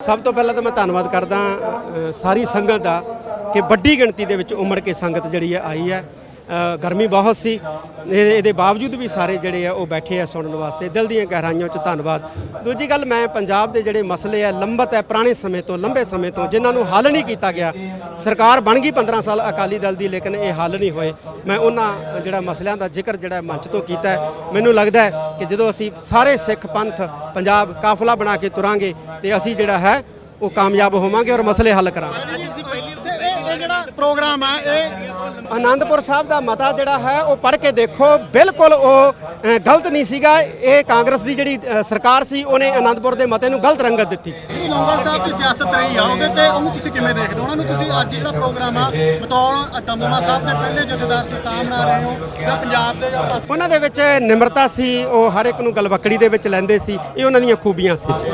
ਸਭ ਤੋਂ ਪਹਿਲਾਂ ਤਾਂ ਮੈਂ ਧੰਨਵਾਦ ਕਰਦਾ ਅ, ਸਾਰੀ ਸੰਗਤ ਦਾ ਕਿ ਵੱਡੀ ਗਿਣਤੀ ਦੇ ਵਿੱਚ ਉਮੜ ਕੇ ਸੰਗਤ ਜਿਹੜੀ ਹੈ ਆਈ ਹੈ। ਗਰਮੀ ਬਹੁਤ ਸੀ। ਇਹ- ਇਹਦੇ ਬਾਵਜੂਦ ਵੀ ਸਾਰੇ ਜਿਹੜੇ ਆ ਉਹ ਬੈਠੇ ਆ ਸੁਣਨ ਵਾਸਤੇ। ਦਿਲ ਦੀਆਂ ਗਹਿਰਾਈਆਂ 'ਚ ਧੰਨਵਾਦ। ਦੂਜੀ ਗੱਲ ਮੈਂ ਪੰਜਾਬ ਦੇ ਜਿਹੜੇ ਮਸਲੇ ਆ, ਲੰਬਤ ਹੈ, ਪੁਰਾਣੇ ਸਮੇਂ ਤੋਂ, ਲੰਬੇ ਸਮੇਂ ਤੋਂ, ਜਿਨ੍ਹਾਂ ਨੂੰ ਹੱਲ ਨਹੀਂ ਕੀਤਾ ਗਿਆ। ਸਰਕਾਰ ਬਣ ਗਈ 15 ਸਾਲ ਅਕਾਲੀ ਦਲ ਦੀ, ਲੇਕਿਨ ਇਹ ਹੱਲ ਨਹੀਂ ਹੋਏ। ਮੈਂ ਉਹਨਾਂ ਜਿਹੜਾ ਮਸਲਿਆਂ ਦਾ ਜ਼ਿਕਰ ਜਿਹੜਾ ਮੰਚ ਤੋਂ ਕੀਤਾ ਮੈਨੂੰ ਲੱਗਦਾ ਹੈ ਕਿ ਜਦੋਂ ਅਸੀਂ ਸਾਰੇ ਸਿੱਖ ਪੰਥ ਪੰਜਾਬ ਕਾਫਲਾ ਬਣਾ ਕੇ ਤੁਰਾਂਗੇ ਤੇ ਅਸੀਂ ਜਿਹੜਾ ਹੈ ਉਹ ਕਾਮਯਾਬ ਹੋਵਾਂਗੇ ਔਰ ਮਸਲੇ ਹੱਲ ਕਰਾਂਗੇ। ਪ੍ਰੋਗਰਾਮ ਆ ਇਹ। ਆਨੰਦਪੁਰ ਸਾਹਿਬ ਦਾ ਮਤਾ ਜਿਹੜਾ ਹੈ ਉਹ ਪੜ੍ਹ ਕੇ ਦੇਖੋ ਬਿਲਕੁਲ ਉਹ ਗਲਤ ਨਹੀਂ ਸੀਗਾ। ਇਹ ਕਾਂਗਰਸ ਦੀ ਜਿਹੜੀ ਸਰਕਾਰ ਸੀ ਉਹਨੇ ਆਨੰਦਪੁਰ ਦੇ ਮਤੇ ਨੂੰ ਗਲਤ ਰੰਗਤ ਦਿੱਤੀ ਸੀ। ਜਿਹੜੀ ਲੌਂਗਲ ਸਾਹਿਬ ਦੀ ਸਿਆਸਤ ਰਹੀ ਆ ਉਹਦੇ ਤੇ ਉਹਨੂੰ ਤੁਸੀਂ ਕਿਵੇਂ ਦੇਖਦੇ ਹੋ? ਉਹਨਾਂ ਨੂੰ ਤੁਸੀਂ ਅੱਜ ਜਿਹੜਾ ਪ੍ਰੋਗਰਾਮ ਆ ਬਤੌਰ ਦਮਦਮਾ ਸਾਹਿਬ ਦੇ ਪਹਿਲੇ ਜਥੇਦਾਰ ਸੀ ਤਾਂ ਮਨਾ ਰਹੇ ਹੋ ਜਾਂ ਪੰਜਾਬ ਦੇ ਉਹਨਾਂ ਦੇ ਵਿੱਚ ਨਿਮਰਤਾ ਸੀ ਉਹ ਹਰ ਇੱਕ ਨੂੰ ਗਲਵਕੜੀ ਦੇ ਵਿੱਚ ਲੈਂਦੇ ਸੀ ਇਹ ਉਹਨਾਂ ਦੀਆਂ ਖੂਬੀਆਂ ਸੀ। ਜੀ।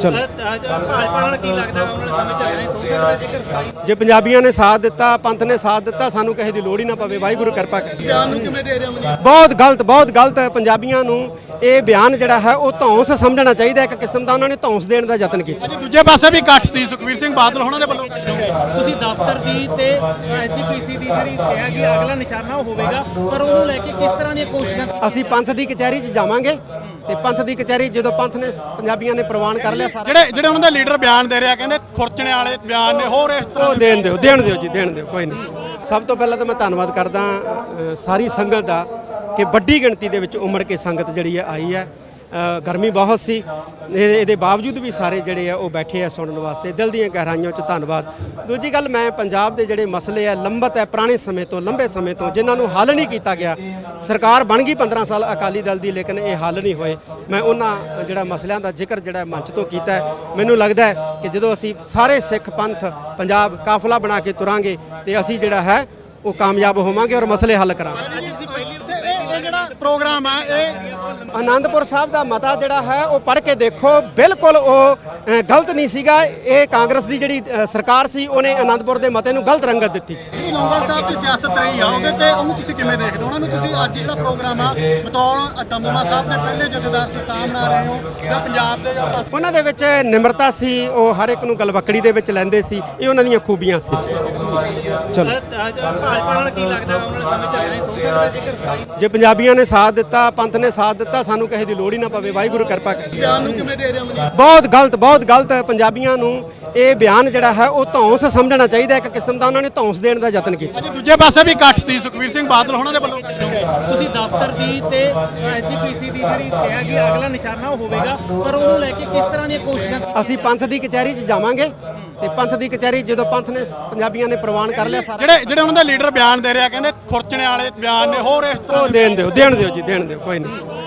ਚਲੋ ਭਾਜਪਾ ਨਾਲ ਕੀ ਲੱਗਦਾ? ਆਉਣ ਵਾਲੇ ਸਮੇਂ ਚ ਜੇ ਪੰਜਾਬੀਆਂ ਨੇ ਸਾਥ ਦਿੱਤਾ ਪੰਥ ਨੇ ਸਾਥ ਦਿੱਤਾ ਸਾਨੂੰ ਕਿਸੇ ਦੀ ਲੋੜ ਹੀ ਨਾ ਪਵੇ। ਵਾਹਿਗੁਰੂ ਕਿਰਪਾ ਕਰੇ। ਬਿਆਨ ਨੂੰ ਕਿਵੇਂ ਦੇ ਰਹੇ ਹੋ ਮਨਜੀਤ? ਬਹੁਤ ਗਲਤ ਬਹੁਤ ਗਲਤ ਹੈ ਪੰਜਾਬੀਆਂ ਨੂੰ ਇਹ ਬਿਆਨ ਜਿਹੜਾ ਹੈ ਉਹ ਧੌਂਸ ਸਮਝਣਾ ਚਾਹੀਦਾ ਇੱਕ ਕਿਸਮ ਦਾ ਉਹਨਾਂ ਨੇ ਧੌਂਸ ਦੇਣ ਦਾ ਯਤਨ ਕੀਤਾ। ਅੱਜ ਦੂਜੇ ਪਾਸੇ ਵੀ ਇਕੱਠ ਸੀ ਸੁਖਵੀਰ ਸਿੰਘ ਬਾਦਲ ਉਹਨਾਂ ਦੇ ਵੱਲੋਂ। ਤੁਸੀਂ ਦਫ਼ਤਰ ਦੀ ਤੇ ਐਚਪੀਸੀ ਦੀ ਜਿਹੜੀ ਕਿਹਾ ਕਿ ਅਗਲਾ ਨਿਸ਼ਾਨਾ ਉਹ ਹੋਵੇਗਾ ਪਰ ਉਹਨੂੰ ਲੈ ਕੇ ਕਿਸ ਤਰ੍ਹਾਂ ਦੀਆਂ ਕੋਸ਼ਿਸ਼ਾਂ ਅਸੀਂ ਪੰਥ ਦੀ ਕਚਹਿਰੀ 'ਚ ਜਾਵਾਂਗੇ। ਤੇ ਪੰਥ ਦੀ ਕਚਹਿਰੀ ਜਦੋਂ ਪੰਥ ਨੇ ਪੰਜਾਬੀਆਂ ਨੇ ਪ੍ਰਵਾਨ ਕਰ ਲਿਆ ਸਾਰਾ। ਜਿਹੜੇ ਜਿਹੜੇ ਉਹਨਾਂ ਦੇ ਲੀਡਰ ਬਿਆਨ ਦੇ ਰਿਹਾ ਕਹਿੰਦੇ ਖੁਰਚਣੇ ਵਾਲੇ ਬਿਆਨ ਨੇ ਹੋਰ ਇਸ ਤਰ੍ਹਾਂ ਉਹ ਦੇਣ ਦਿਓ ਦੇਣ ਦਿਓ ਜੀ ਦੇਣ ਦਿਓ ਕੋਈ ਨਹੀਂ। ਸਭ ਤੋਂ ਪਹਿਲਾਂ ਤਾਂ ਮੈਂ ਧੰਨਵਾਦ ਕਰਦਾ ਸਾਰੀ ਸੰਗਤ ਦਾ ਕਿ ਵੱਡੀ ਗਿਣਤੀ ਦੇ ਵਿੱਚ ਉਮੜ ਕੇ ਸੰਗਤ ਜਿਹੜੀ ਹੈ ਆਈ ਹੈ। ਗਰਮੀ ਬਹੁਤ ਸੀ। ਇਹ- ਇਹਦੇ ਬਾਵਜੂਦ ਵੀ ਸਾਰੇ ਜਿਹੜੇ ਆ, ਉਹ ਬੈਠੇ ਆ ਸੁਣਨ ਵਾਸਤੇ। ਦਿਲ ਦੀਆਂ ਗਹਿਰਾਈਆਂ 'ਚ ਧੰਨਵਾਦ। ਦੂਜੀ ਗੱਲ, ਮੈਂ ਪੰਜਾਬ ਦੇ ਜਿਹੜੇ ਮਸਲੇ ਆ, ਲੰਬਤ ਹੈ, ਪੁਰਾਣੇ ਸਮੇਂ ਤੋਂ, ਲੰਬੇ ਸਮੇਂ ਤੋਂ, ਜਿਨ੍ਹਾਂ ਨੂੰ ਹੱਲ ਨਹੀਂ ਕੀਤਾ ਗਿਆ, ਸਰਕਾਰ ਬਣ ਗਈ 15 ਸਾਲ ਅਕਾਲੀ ਦਲ ਦੀ, ਲੇਕਿਨ ਇਹ ਹੱਲ ਨਹੀਂ ਹੋਏ। ਮੈਂ ਉਹਨਾਂ ਜਿਹੜਾ ਮਸਲਿਆਂ ਦਾ ਜ਼ਿਕਰ ਜਿਹੜਾ ਮੰਚ ਤੋਂ ਕੀਤਾ ਮੈਨੂੰ ਲੱਗਦਾ ਹੈ ਕਿ ਜਦੋਂ ਅਸੀਂ ਸਾਰੇ ਸਿੱਖ ਪੰਥ ਪੰਜਾਬ ਕਾਫਲਾ ਬਣਾ ਕੇ ਤੁਰਾਂਗੇ ਤੇ ਅਸੀਂ ਜਿਹੜਾ ਹੈ, ਉਹ ਕਾਮਯਾਬ ਹੋਵਾਂਗੇ ਔਰ ਮਸਲੇ ਹੱਲ ਕਰਾਂਗੇ। ਪ੍ਰੋਗਰਾਮ ਆ ਇਹ। ਆਨੰਦਪੁਰ ਸਾਹਿਬ ਦਾ ਮਤਾ ਜਿਹੜਾ ਹੈ ਉਹ ਪੜ੍ਹ ਕੇ ਦੇਖੋ। ਬਿਲਕੁਲ ਉਹ ਗਲਤ ਨਹੀਂ ਸੀਗਾ। ਇਹ ਕਾਂਗਰਸ ਦੀ ਜਿਹੜੀ ਸਰਕਾਰ ਸੀ ਉਹਨੇ ਆਨੰਦਪੁਰ ਦੇ ਮਤੇ ਨੂੰ ਗਲਤ ਰੰਗਤ ਦਿੱਤੀ ਸੀ। ਜਿਹੜੀ ਲੌਂਗਲ ਸਾਹਿਬ ਦੀ ਸਿਆਸਤ ਰਹੀ ਆ ਉਹਦੇ ਤੇ ਉਹਨੂੰ ਤੁਸੀਂ ਕਿਵੇਂ ਦੇਖਦੇ ਹੋ? ਉਹਨਾਂ ਨੂੰ ਤੁਸੀਂ ਅੱਜ ਜਿਹੜਾ ਪ੍ਰੋਗਰਾਮ ਆ ਬਤੌਰ ਦਮਦਮਾ ਸਾਹਿਬ ਦੇ ਪਹਿਲੇ ਜਥੇਦਾਰ ਸੀ ਤਾਂ ਮਨਾ ਰਹੇ ਹੋ ਜਾਂ ਪੰਜਾਬ ਦੇ। ਉਹਨਾਂ ਦੇ ਵਿੱਚ ਨਿਮਰਤਾ ਸੀ ਉਹ ਹਰ ਇੱਕ ਨੂੰ ਗਲਵਕੜੀ ਦੇ ਵਿੱਚ ਲੈਂਦੇ ਸੀ ਇਹ ਉਹਨਾਂ ਦੀਆਂ ਖੂਬੀਆਂ ਸੀ। ਚਲੋ। ਭਾਜਪਾ ਨਾਲ ਕੀ ਲੱਗਦਾ? ਆਉਣ ਵਾਲੇ ਸਮੇਂ ਚ ਰਹੇ ਸੋਚ ਸਕਦੇ ਜੇਕਰ ਸਥਾਈ ਜੇ ਪੰਜਾਬੀਆਂ ਨੇ ਸਾਥ ਦਿੱਤਾ ਪੰਥ ਨੇ ਸਾਥ ਦਿੱਤਾ ਸਾਨੂੰ ਕਿਸੇ ਦੀ ਲੋੜ ਹੀ ਨਾ ਪਵੇ। ਵਾਹਿਗੁਰੂ ਕਿਰਪਾ ਕਰੇ ਬਿਆਨ ਨੂੰ ਕਿਵੇਂ ਦੇ ਰਹੇ ਹੋ ਮਨਜੀਤ? ਬਹੁਤ ਗਲਤ ਬਹੁਤ ਗਲਤ ਹੈ ਪੰਜਾਬੀਆਂ ਨੂੰ। ਇਹ ਬਿਆਨ ਜਿਹੜਾ ਹੈ ਉਹ ਧੌਂਸ ਸਮਝਣਾ ਚਾਹੀਦਾ ਇੱਕ ਕਿਸਮ ਦਾ ਉਹਨਾਂ ਨੇ ਧੌਂਸ ਦੇਣ ਦਾ ਯਤਨ ਕੀਤਾ। ਅੱਜ ਦੂਜੇ ਪਾਸੇ ਵੀ ਇਕੱਠ ਸੀ ਸੁਖਵੀਰ ਸਿੰਘ ਬਾਦਲ ਉਹਨਾਂ ਦੇ ਵੱਲੋਂ। ਤੁਸੀਂ ਦਫ਼ਤਰ ਦੀ ਤੇ ਐਚਪੀਸੀ ਦੀ ਜਿਹੜੀ ਕਿਹਾ ਕਿ ਅਗਲਾ ਨਿਸ਼ਾਨਾ ਉਹ ਹੋਵੇਗਾ ਪਰ ਉਹਨੂੰ ਲੈ ਕੇ ਕਿਸ ਤਰ੍ਹਾਂ ਦੀਆਂ ਕੋਸ਼ਿਸ਼ਾਂ ਅਸੀਂ ਪੰਥ ਦੀ ਕਚਹਿਰੀ 'ਚ ਜਾਵਾਂਗੇ। ਤੇ ਪੰਥ ਦੀ ਕਚਹਿਰੀ ਜਦੋਂ ਪੰਥ ਨੇ ਪੰਜਾਬੀਆਂ ਨੇ ਪ੍ਰਵਾਨ ਕਰ ਲਿਆ ਸਾਰਾ। ਜਿਹੜੇ ਜਿਹੜੇ ਉਹਨਾਂ ਦੇ ਲੀਡਰ ਬਿਆਨ ਦੇ ਰਿਹਾ ਕਹਿੰਦੇ ਖੁਰਚਣੇ ਵਾਲੇ ਬਿਆਨ ਨੇ ਹੋਰ ਇਸ ਤਰ੍ਹਾਂ ਉਹ ਦੇਣ ਦਿਓ ਦੇਣ ਦਿਓ ਜੀ ਦੇਣ ਦਿਓ ਕੋਈ ਨਹੀਂ।